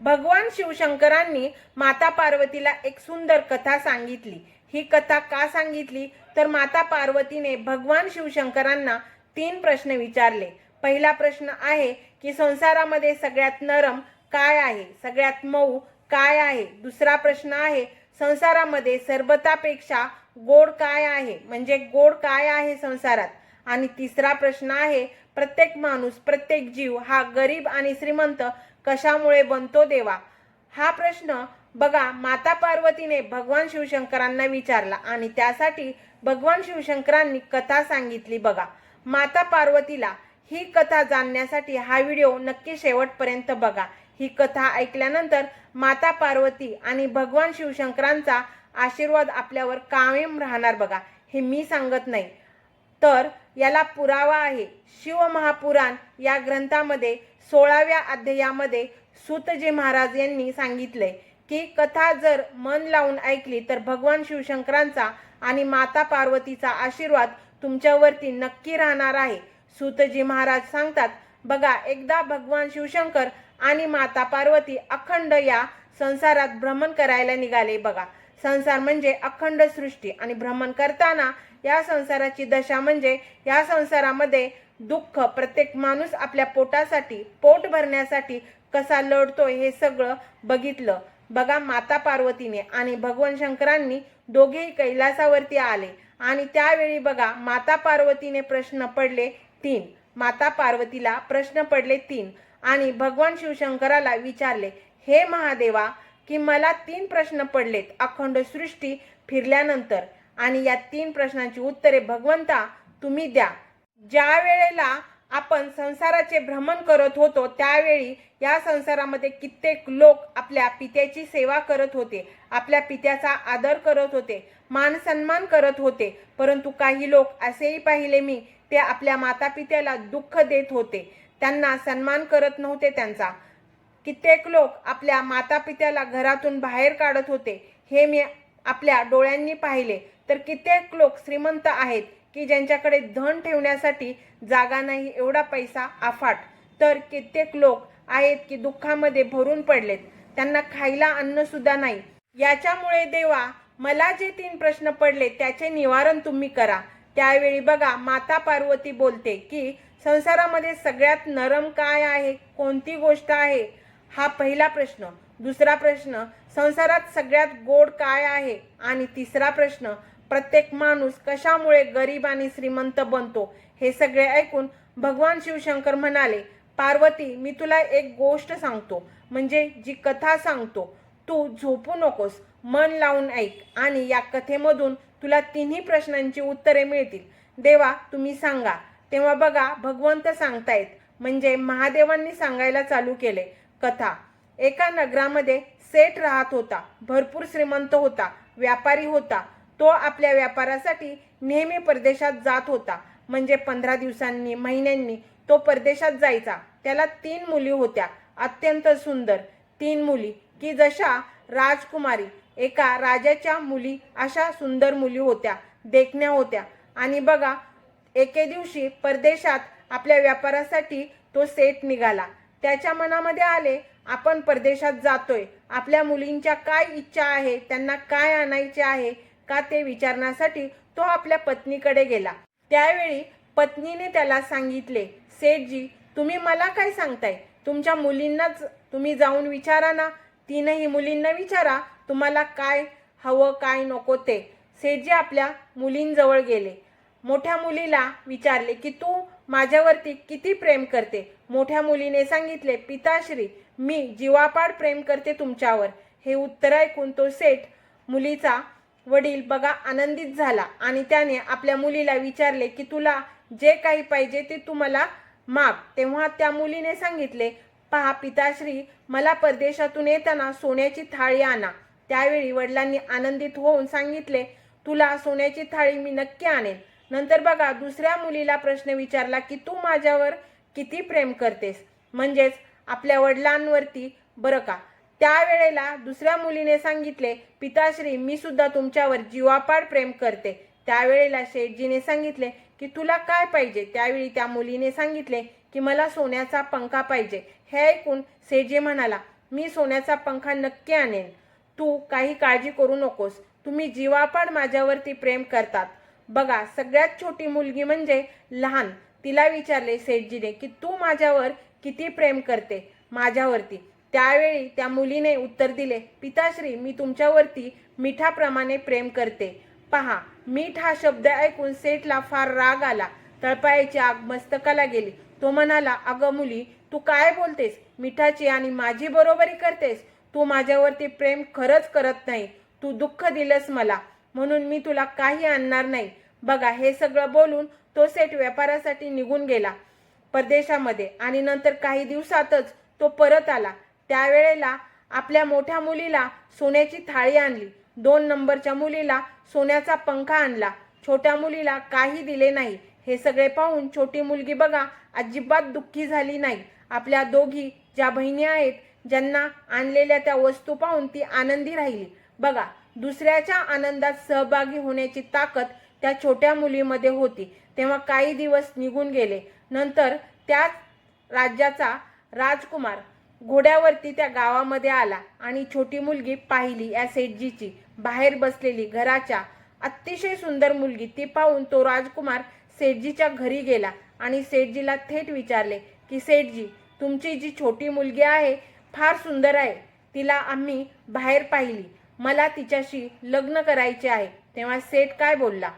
भगवान शिवशंकरांनी माता पार्वतीला एक सुंदर कथा सांगितली. ही कथा का सांगितली? तर माता पार्वतीने भगवान शिवशंकरांना तीन प्रश्न विचारले. पहिला प्रश्न आहे की संसारामध्ये सगळ्यात नरम काय आहे? सगळ्यात मऊ काय आहे? दुसरा प्रश्न आहे संसारामध्ये सर्वतापेक्षा गोड काय आहे? म्हणजे गोड काय आहे संसारात? आणि तिसरा प्रश्न आहे प्रत्येक माणूस प्रत्येक जीव हा गरीब आणि श्रीमंत कशामुळे बनतो देवा? हा प्रश्न बघा माता पार्वतीने भगवान शिवशंकरांना विचारला आणि त्यासाठी भगवान शिवशंकरांनी कथा सांगितली बघा. माता पार्वतीला ही कथा जाणण्यासाठी हा व्हिडिओ नक्की शेवटपर्यंत बघा. ही कथा ऐकल्यानंतर माता पार्वती आणि भगवान शिवशंकरांचा आशीर्वाद आपल्यावर कायम राहणार बघा. हे मी सांगत नाही. तर याला पुरावा आहे. शिवमहापुराण या ग्रंथामध्ये सोळाव्या अध्यायामध्ये सुतजी महाराज यांनी सांगितले की कथा जर मन लावून ऐकली तर भगवान शिवशंकरांचा आणि माता पार्वतीचा आशीर्वाद तुमच्यावरती नक्की राहणार आहे. सुतजी महाराज सांगतात बघा एकदा भगवान शिवशंकर आणि माता पार्वती अखंड या संसारात भ्रमण करायला निघाले बघा. संसार म्हणजे अखंड सृष्टी आणि भ्रमण करताना या संसाराची दशा म्हणजे या संसारामध्ये दुःख प्रत्येक माणूस आपल्या पोटासाठी पोट भरण्यासाठी कसा लढतोय हे सगळं बघितलं. बघा माता पार्वतीने आणि भगवान शंकरांनी दोघेही कैलासावरती आले आणि त्यावेळी बघा माता पार्वतीने प्रश्न पडले तीन. माता पार्वतीला प्रश्न पडले तीन आणि भगवान शिवशंकराला विचारले हे महादेवा की मला तीन प्रश्न पडलेत अखंड सृष्टी फिरल्यानंतर आणि या तीन प्रश्नांची उत्तरे भगवंता तुम्ही द्या. ज्या वेळेला आपण संसाराचे भ्रमण करत होतो त्यावेळी या संसारामध्ये कित्येक लोक आपल्या पित्याची सेवा करत होते आपल्या पित्याचा आदर करत होते मान सन्मान करत होते. परंतु काही लोक असेही पाहिले मी ते आपल्या माता पित्याला दुःख देत होते. त्यांना सन्मान करत नव्हते त्यांचा. कित्येक लोक आपल्या माता पित्याला घरातून बाहेर काढत होते. हे मी आपल्या डोळ्यांनी पाहिले. तर कित्येक लोक श्रीमंत आहेत. की ज्यांच्याकडे धन ठेवण्यासाठी जागा नाही एवढा पैसा अफाट तर कित्येक लोक आहेत की दुःखामध्ये भरून पडलेत. त्यांना खायला अन्न सुद्धा नाही. याच्यामुळे देवा मला जे तीन प्रश्न पडले त्याचे निवारण तुम्ही करा. त्यावेळी बघा माता पार्वती बोलते की संसारामध्ये सगळ्यात नरम काय आहे? कोणती गोष्ट आहे? हा पहिला प्रश्न. दुसरा प्रश्न संसारात सगळ्यात गोड काय आहे? आणि तिसरा प्रश्न प्रत्येक माणूस कशामुळे गरीब आणि श्रीमंत बनतो हे सगळे ऐकून भगवान शिवशंकर म्हणाले पार्वती मी तुला एक गोष्ट सांगतो म्हणजे जी कथा सांगतो. तू झोपू नकोस मन लावून ऐक आणि या कथेमधून तुला तिन्ही प्रश्नांची उत्तरे मिळतील. देवा तुम्ही सांगा. तेव्हा बघा भगवंत सांगतायत म्हणजे महादेवांनी सांगायला चालू केले कथा एका नगरामध्ये सेठ राहत होता भरपूर श्रीमंत होता व्यापारी होता तो आपल्या व्यापारासाठी नेहमी परदेशात जात होता. म्हणजे पंधरा दिवसांनी महिन्यांनी तो परदेशात जायचा. त्याला तीन मुली होत्या. अत्यंत सुंदर. तीन मुली की जशा राजकुमारी एका राजाच्या मुली अशा सुंदर मुली होत्या देखण्या होत्या. आणि बघा एके दिवशी परदेशात आपल्या व्यापारासाठी तो सेट निघाला. त्याच्या मनामध्ये आले आपण परदेशात जातोय. आपल्या मुलींच्या काय इच्छा आहे? त्यांना काय आणायचे आहे? का ते विचारण्यासाठी तो आपल्या पत्नीकडे गेला. त्यावेळी पत्नीने त्याला सांगितले सेठजी तुम्ही मला काय सांगताय? तुमच्या मुलींनाच तुम्ही जाऊन विचारा ना. तीनही मुलींना विचारा तुम्हाला काय हवं काय नको ते. सेठजी आपल्या मुलींजवळ गेले. मोठ्या मुलीला विचारले की तू माझ्यावरती किती प्रेम करते? मोठ्या मुलीने सांगितले पिताश्री मी जीवापाड प्रेम करते तुमच्यावर. हे उत्तर ऐकून तो सेठ मुलीचा वडील बघा आनंदित झाला आणि त्याने आपल्या मुलीला विचारले की तुला जे काही पाहिजे ते तू मला माग तेव्हा त्या मुलीने सांगितले पहा पिताश्री मला परदेशातून येताना सोन्याची थाळी आणा. त्यावेळी वडिलांनी आनंदित होऊन सांगितले तुला सोन्याची थाळी मी नक्की आणेन. नंतर बघा दुसऱ्या मुलीला प्रश्न विचारला की तू माझ्यावर किती प्रेम करतेस? म्हणजेच आपल्या वडिलांवरती. बरं का त्यावेळेला दुसऱ्या मुलीने सांगितले पिताश्री मी सुद्धा तुमच्यावर जीवापाड प्रेम करते. त्यावेळेला शेठजीने सांगितले की तुला काय पाहिजे? त्यावेळी त्या मुलीने सांगितले की मला सोन्याचा पंखा पाहिजे. हे ऐकून सेठजी म्हणाला मी सोन्याचा पंखा नक्की आणेन. तू काही काळजी करू नकोस. तुम्ही जीवापाड माझ्यावरती प्रेम करतात. बघा सगळ्यात छोटी मुलगी म्हणजे लहान. तिला विचारले सेठजीने की तू माझ्यावर किती प्रेम करते? माझ्यावरती. त्यावेळी त्या मुलीने उत्तर दिले पिताश्री मी तुमच्यावरती मिठाप्रमाणे प्रेम करते. पहा मीठ हा शब्द ऐकून सेठला फार राग आला. तळपायाची आग मस्तकाला गेली. तो म्हणाला अगं मुली तू काय बोलतेस? मिठाची आणि माझी बरोबरी करतेस? तू माझ्यावरती प्रेम खरंच करत नाही. तू दुःख दिलंस मला. म्हणून मी तुला काही आणणार नाही. बघा हे सगळं बोलून तो सेठ व्यापारासाठी निघून गेला परदेशामध्ये आणि नंतर काही दिवसातच तो परत आला. त्यावेळेला आपल्या मोठ्या मुलीला सोन्याची थाळी आणली. दोन नंबरच्या मुलीला सोन्याचा पंखा आणला. छोट्या मुलीला काही दिले नाही. हे सगळे पाहून छोटी मुलगी बघा अजिबात दुःखी झाली नाही. आपल्या दोघी ज्या बहिणी आहेत ज्यांना आणलेल्या त्या वस्तू पाहून ती आनंदी राहिली. बघा दुसऱ्याच्या आनंदात सहभागी होण्याची ताकद त्या छोट्या मुलीमध्ये होती. तेव्हा काही दिवस निघून गेले. नंतर त्याच राज्याचा राजकुमार घोड्यावरती त्या गावामध्ये आला आणि छोटी मुलगी पाहिली या सेठजीची. बाहेर बसलेली घराच्या अतिशय सुंदर मुलगी ती पाहून तो राजकुमार सेठजीच्या घरी गेला आणि सेठजीला थेट विचारले की सेठजी तुमची जी छोटी मुलगी आहे फार सुंदर आहे. तिला आम्ही बाहेर पाहिली. मला तिच्याशी लग्न करायचे आहे. तेव्हा सेठ काय बोलला?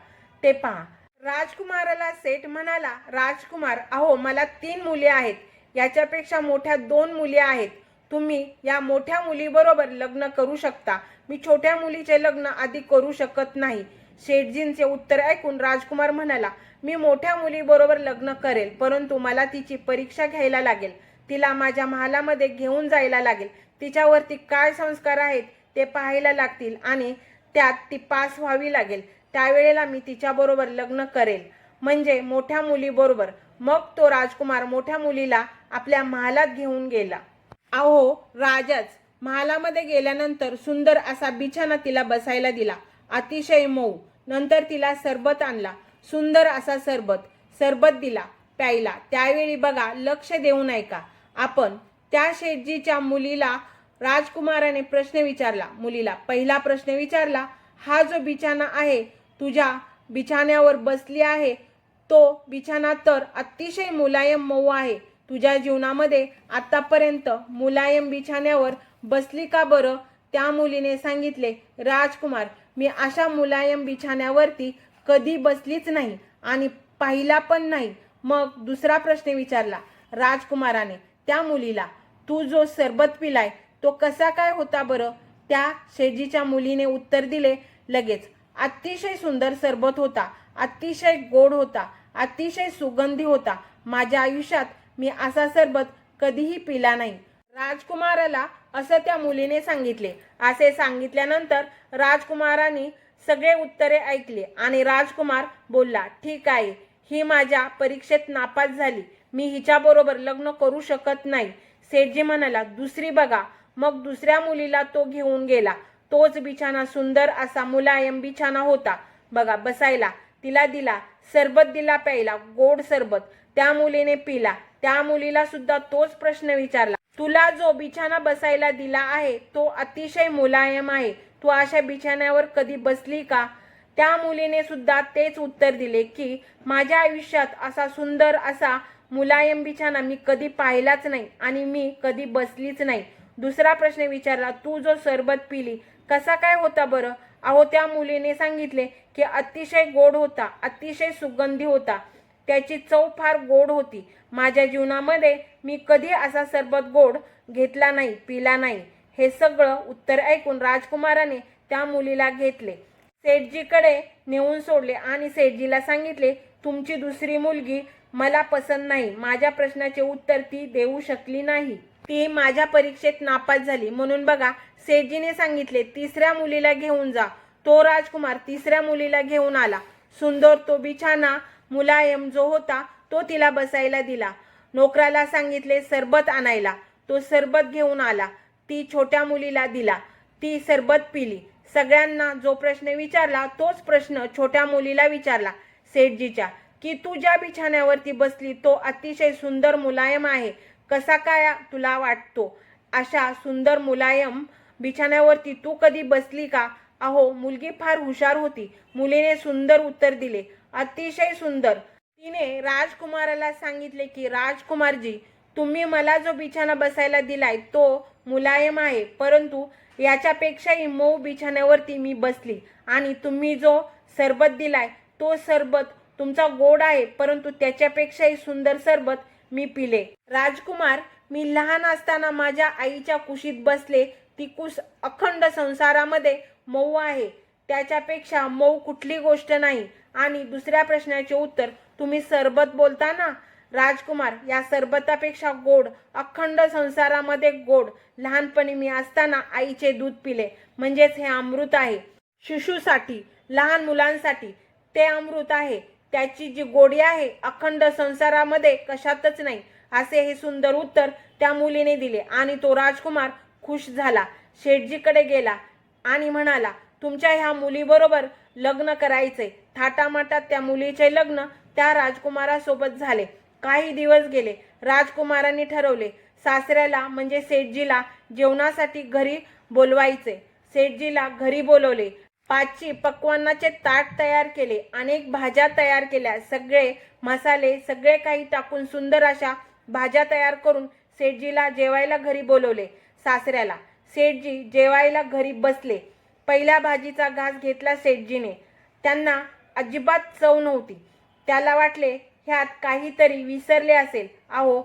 ते पहा. राजकुमाराला सेठ म्हणाला राजकुमार अहो मला तीन मुले आहेत. याच्यापेक्षा मोठ्या दोन मुली आहेत. तुम्ही या मोठ्या मुलीबरोबर लग्न करू शकता. मी छोट्या मुलीचे लग्न आधी करू शकत नाही. शेठजींचे उत्तर ऐकून राजकुमार म्हणाला मी मोठ्या मुलीबरोबर लग्न करेल परंतु मला तिची परीक्षा घ्यायला लागेल. तिला माझ्या महालामध्ये घेऊन जायला लागेल. तिच्यावरती काय संस्कार आहेत ते पाहायला लागतील आणि त्यात ती पास व्हावी लागेल. त्यावेळेला मी तिच्याबरोबर लग्न करेल. म्हणजे मोठ्या मुलीबरोबर. मग तो राजकुमार मोठ्या मुलीला आपल्या महालात घेऊन गेला. अहो राजाच महालामध्ये गेल्यानंतर सुंदर असा बिछाना तिला बसायला दिला. अतिशय मऊ. नंतर तिला सरबत आणला. सुंदर असा सरबत. सरबत दिला. प्यायला. त्यावेळी बघा लक्ष देऊन ऐका आपण त्या शेठजीच्या मुलीला राजकुमाराने प्रश्न विचारला. मुलीला पहिला प्रश्न विचारला हा जो बिछाना आहे तुझ्या बिछाण्यावर बसली आहे तो बिछाना तर अतिशय मुलायम मऊ आहे. तुझ्या जीवनामध्ये आतापर्यंत मुलायम बिछाण्यावर बसली का बरं? त्या मुलीने सांगितले राजकुमार मी अशा मुलायम बिछाण्यावरती कधी बसलीच नाही आणि पाहिला पण नाही. मग दुसरा प्रश्न विचारला राजकुमाराने त्या मुलीला तू जो सरबत पिलाय तो कसा काय होता बरं? त्या शेजीच्या मुलीने उत्तर दिले लगेच. अतिशय सुंदर सरबत होता अतिशय गोड होता अतिशय सुगंधी होता. माझ्या आयुष्यात मी असा सरबत कधीही पिला नाही. राजकुमाराला असं त्या मुलीने सांगितले. असे सांगितल्यानंतर राजकुमाराने सगळे उत्तरे ऐकले आणि राजकुमार बोलला ठीक आहे. ही माझ्या परीक्षेत नापास झाली. मी हिच्याबरोबर लग्न करू शकत नाही. सेठजी म्हणाला दुसरी बघा. मग दुसऱ्या मुलीला तो घेऊन गेला. तोच बिछाना सुंदर असा मुलायम बिछाना होता. बघा बसायला. तिला दिला सरबत दिला प्यायला गोड सरबत. त्या मुलीने पिला. त्या मुलीला सुद्धा तोच प्रश्न विचारला. तुला जो बिछाना बसायला दिला आहे तो अतिशय मुलायम आहे. तू अशा बिछाण्यावर कधी बसली का? त्या मुलीने सुद्धा तेच उत्तर दिले की माझ्या आयुष्यात असा सुंदर असा मुलायम बिछाना मी कधी पाहिलाच नाही आणि मी कधी बसलीच नाही. दुसरा प्रश्न विचारला तू जो सरबत पिली कसा काय होता बरं? अहो त्या मुलीने सांगितले की अतिशय गोड होता अतिशय सुगंधी होता. त्याची चव फार गोड होती. माझ्या जीवनामध्ये मी कधी असा सरबत गोड घेतला नाही पिला नाही. हे सगळं उत्तर ऐकून राजकुमाराने त्या मुलीला घेतले. सेठजीकडे नेऊन सोडले आणि सेठजीला सांगितले तुमची दुसरी मुलगी मला पसंत नाही. माझ्या प्रश्नाचे उत्तर ती देऊ शकली नाही. ती माझ्या परीक्षेत नापास झाली. म्हणून बघा सेठजीने सांगितले तिसऱ्या मुलीला घेऊन जा. तो राजकुमार तिसऱ्या मुलीला घेऊन आला. सुंदर तो बिछाना मुलायम जो होता तो तिला बसायला दिला. नोकराला सांगितले सरबत आणायला. तो सरबत घेऊन आला. ती छोट्या मुलीला दिला. ती सरबत पिली. सगळ्यांना जो प्रश्न विचारला तोच प्रश्न छोट्या मुलीला विचारला सेठजीच्या. की तू ज्या बिछाण्यावरती बसली तो अतिशय सुंदर मुलायम आहे. कसा काय तुला वाटतो? अशा सुंदर मुलायम बिछाण्यावरती तू कधी बसली का? अहो मुलगी फार हुशार होती. मुलीने सुंदर उत्तर दिले. अतिशय सुंदर. तिने राजकुमाराला सांगितले की राजकुमारजी तुम्ही मला जो बिछाना बसायला दिलाय तो मुलायम आहे. परंतु याच्यापेक्षाही मऊ बिछाण्यावरती मी बसली. आणि तुम्ही जो सरबत दिलाय तो सरबत तुमचा गोड आहे. परंतु त्याच्यापेक्षाही सुंदर सरबत मी पिले. राजकुमार मी लहान असताना माझ्या आईच्या कुशीत बसले. ती कुस अखंड संसारामध्ये मऊ आहे. त्याच्यापेक्षा मऊ कुठली गोष्ट नाही. आणि दुसऱ्या प्रश्नाचे उत्तर तुम्ही सरबत बोलता ना? राजकुमार या सरबतापेक्षा गोड अखंड संसारामध्ये गोड लहानपणी मी असताना आईचे दूध पिले. म्हणजेच हे अमृत आहे. शिशूसाठी लहान मुलांसाठी ते अमृत आहे. त्याची जी गोडी आहे अखंड संसारामध्ये कशातच नाही असे हे सुंदर उत्तर त्या मुलीने दिले. आणि तो राजकुमार खुश झाला. शेठजीकडे गेला आणि म्हणाला तुमच्या ह्या मुलीबरोबर लग्न करायचे थाटामाटात त्या मुलीचे लग्न त्या राजकुमारासोबत झाले. काही दिवस गेले. राजकुमारांनी ठरवले सासऱ्याला म्हणजे सेठजीला जेवणासाठी घरी बोलवायचे. सेठजीला घरी बोलवले. पाचशे पक्वान्नाचे ताट तयार केले. अनेक भाज्या तयार केल्या. सगळे मसाले सगळे काही टाकून सुंदर अशा भाज्या तयार करून सेठजीला जेवायला घरी बोलवले. सासऱ्याला. सेठजी जेवायला घरी बसले. पहिल्या भाजीचा घास घेतला सेठजीने. त्यांना अजिबात चव नव्हती. त्याला वाटले ह्यात काहीतरी विसरले असेल. अहो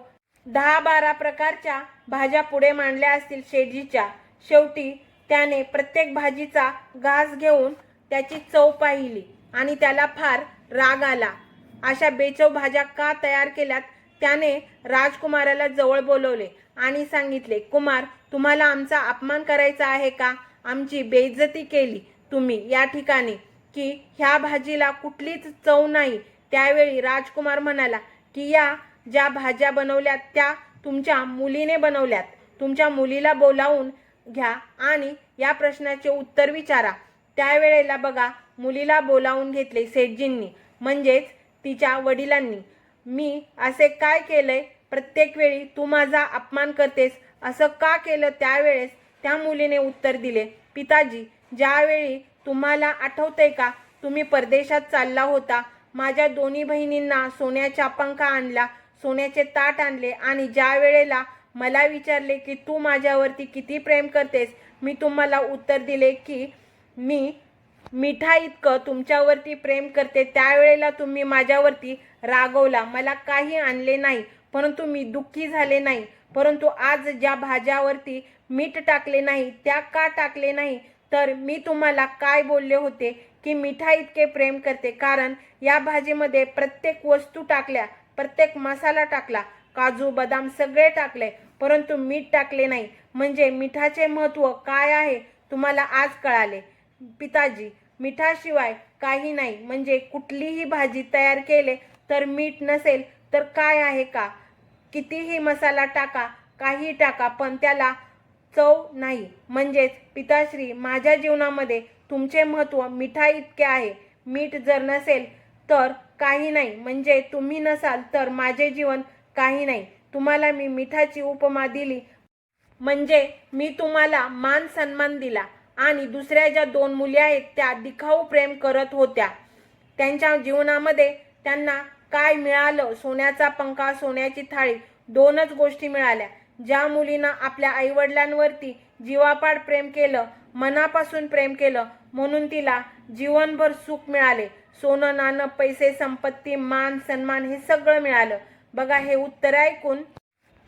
दहा बारा प्रकारच्या भाज्या पुढे मांडल्या असतील शेजीच्या. शेवटी त्याने प्रत्येक भाजीचा घास घेऊन त्याची चव पाहिली आणि त्याला फार राग आला. अशा बेचव भाज्या का तयार केल्यात? त्याने राजकुमाराला जवळ बोलवले आणि सांगितले कुमार तुम्हाला आमचा अपमान करायचा आहे का? आमची बेइज्जती केली तुम्ही या ठिकाणी. की ह्या भाजीला कुठलीच चव नाही. त्यावेळी राजकुमार म्हणाला की या ज्या भाज्या बनवल्यात त्या तुमच्या मुलीने बनवल्यात. तुमच्या मुलीला बोलावून घ्या आणि या प्रश्नाचे उत्तर विचारा. त्यावेळेला बघा मुलीला बोलावून घेतले सेठजींनी म्हणजेच तिच्या वडिलांनी. मी असे काय केलंय? प्रत्येक वेळी तू माझा अपमान करतेस. असं का केलं त्यावेळेस? त्या मुलीने उत्तर दिले पिताजी ज्यावेळी तुम्हाला आठवतंय का? तुम्ही परदेशात चालला होता. माझ्या दोन्ही बहिणींना सोन्याच्या पंखा आणला सोन्याचे ताट आणले आणि ज्या वेळेला मला विचारले की तू माझ्यावरती किती प्रेम करतेस मी तुम्हाला उत्तर दिले की मी मिठा इतकं तुमच्यावरती प्रेम करते. त्यावेळेला तुम्ही माझ्यावरती रागवला. मला काही आणले नाही परंतु मी दुःखी झाले नाही परंतु आज ज्या भाज्यावरती मीठ टाकले नाही त्या का टाकले नाही तर मी तुम्हाला काय बोलले होते की मिठा इतके प्रेम करते. कारण या भाजीमध्ये प्रत्येक वस्तू टाकल्या प्रत्येक मसाला टाकला काजू बदाम सगळे टाकले परंतु मीठ टाकले नाही. म्हणजे मिठाचे महत्त्व काय आहे तुम्हाला आज कळाले. पिताजी मिठाशिवाय काही नाही. म्हणजे कुठलीही भाजी तयार केले तर मीठ नसेल तर काय आहे का? कितीही मसाला टाका काही टाका पण त्याला चव नाही. म्हणजेच पिताश्री माझ्या जीवनामध्ये तुमचे महत्त्व मिठा इतके आहे. मीठ जर नसेल तर काही नाही. म्हणजे तुम्ही नसाल तर माझे जीवन काही नाही. तुम्हाला मी मिठाची उपमा दिली. म्हणजे मी तुम्हाला मान सन्मान दिला. आणि दुसऱ्या ज्या दोन मुली आहेत त्या दिखाऊ प्रेम करत होत्या. त्यांच्या जीवनामध्ये त्यांना काय मिळालं? सोन्याचा पंखा सोन्याची थाळी दोनच गोष्टी मिळाल्या. ज्या मुलीनं आपल्या आईवडिलांवरती जीवापाड प्रेम केलं मनापासून प्रेम केलं म्हणून तिला जीवनभर सुख मिळाले. सोनं नाणं पैसे संपत्ती मान सन्मान हे सगळं मिळालं. बघा हे उत्तर ऐकून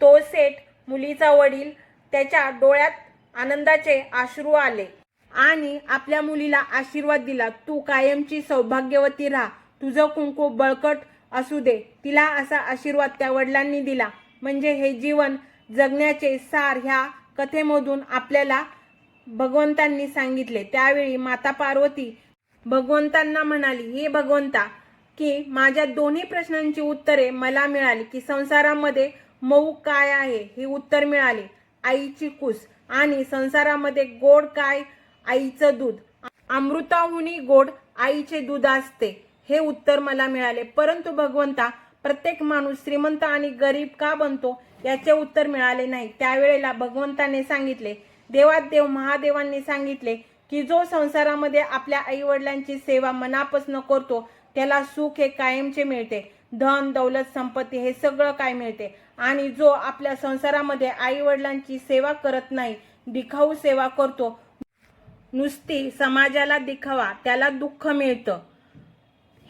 तो सेठ मुलीचा वडील त्याच्या डोळ्यात आनंदाचे अश्रू आले आणि आपल्या मुलीला आशीर्वाद दिला तू कायमची सौभाग्यवती राहा. तुझं कुंकू बळकट असू दे. तिला असा आशीर्वाद त्या वडिलांनी दिला. म्हणजे हे जीवन जगण्याचे सार ह्या कथेमधून आपल्याला भगवंतांनी सांगितले. त्यावेळी माता पार्वती भगवंतांना म्हणाली हे भगवंता की माझ्या दोन्ही प्रश्नांची उत्तरे मला मिळाली की संसारामध्ये मऊ काय आहे हे उत्तर मिळाले आईची कुस. आणि संसारामध्ये गोड काय? आईचं दूध. अमृताहुनी गोड आईचे दूध असते हे उत्तर मला मिळाले. परंतु भगवंता प्रत्येक माणूस श्रीमंत आणि गरीब का बनतो? याचे उत्तर मिळाले नाही. त्यावेळेला भगवंताने सांगितले देवात देव महादेवांनी सांगितले की जो संसारामध्ये आपल्या आईवडिलांची सेवा मनापासून करतो त्याला सुख हे कायमचे मिळते. धन दौलत संपत्ती हे सगळं काय मिळते? आणि जो आपल्या संसारामध्ये आईवडिलांची सेवा करत नाही दिखाऊ सेवा करतो नुसती समाजाला दिखावा त्याला दुःख मिळतं.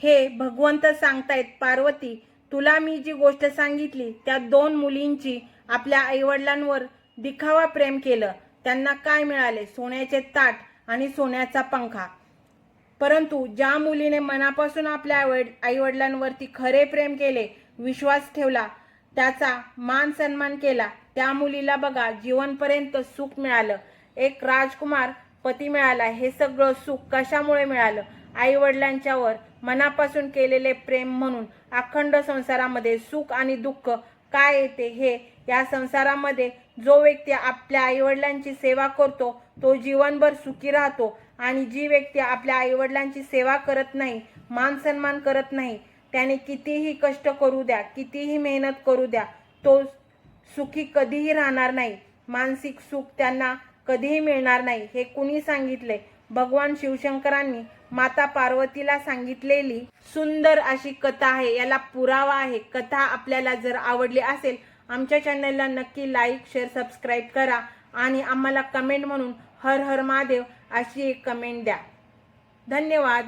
हे भगवंत सांगतायत पार्वती तुला मी जी गोष्ट सांगितली त्या दोन मुलींची आपल्या आईवडिलांवर दिखावा प्रेम केलं. त्यांना काय मिळाले? सोन्याचे ताट आणि सोन्याचा पंखा. परंतु ज्या मुलीने मनापासून आपल्या आईवडिलांवरती खरे प्रेम केले विश्वास ठेवला त्याचा मान सन्मान केला त्या मुलीला बघा जीवनपर्यंत सुख मिळालं. एक राजकुमार पती मिळाला. हे सगळं सुख कशामुळे मिळालं? आईवडिलांच्यावर मनापासून केलेले प्रेम म्हणून अखंड संसारामध्ये सुख आणि दुःख काय येते हे या संसारामध्ये जो व्यक्ती आपल्या आईवडिलांची सेवा करतो तो जीवनभर सुखी राहतो. आणि जी व्यक्ती आपल्या आईवडिलांची सेवा करत नाही मान सन्मान करत नाही त्याने कितीही कष्ट करू द्या कितीही मेहनत करू द्या तो सुखी कधीही राहणार नाही. मानसिक सुख त्यांना कधीही मिळणार नाही हे कुणी सांगितले? भगवान शिवशंकरांनी माता पार्वतीला सांगितलेली सुंदर अशी कथा आहे. याला पुरावा आहे. कथा आपल्याला जर आवडली असेल आमच्या चॅनलला नक्की लाईक शेअर सबस्क्राईब करा आणि आम्हाला कमेंट म्हणून हर हर महादेव अशी एक कमेंट द्या. धन्यवाद.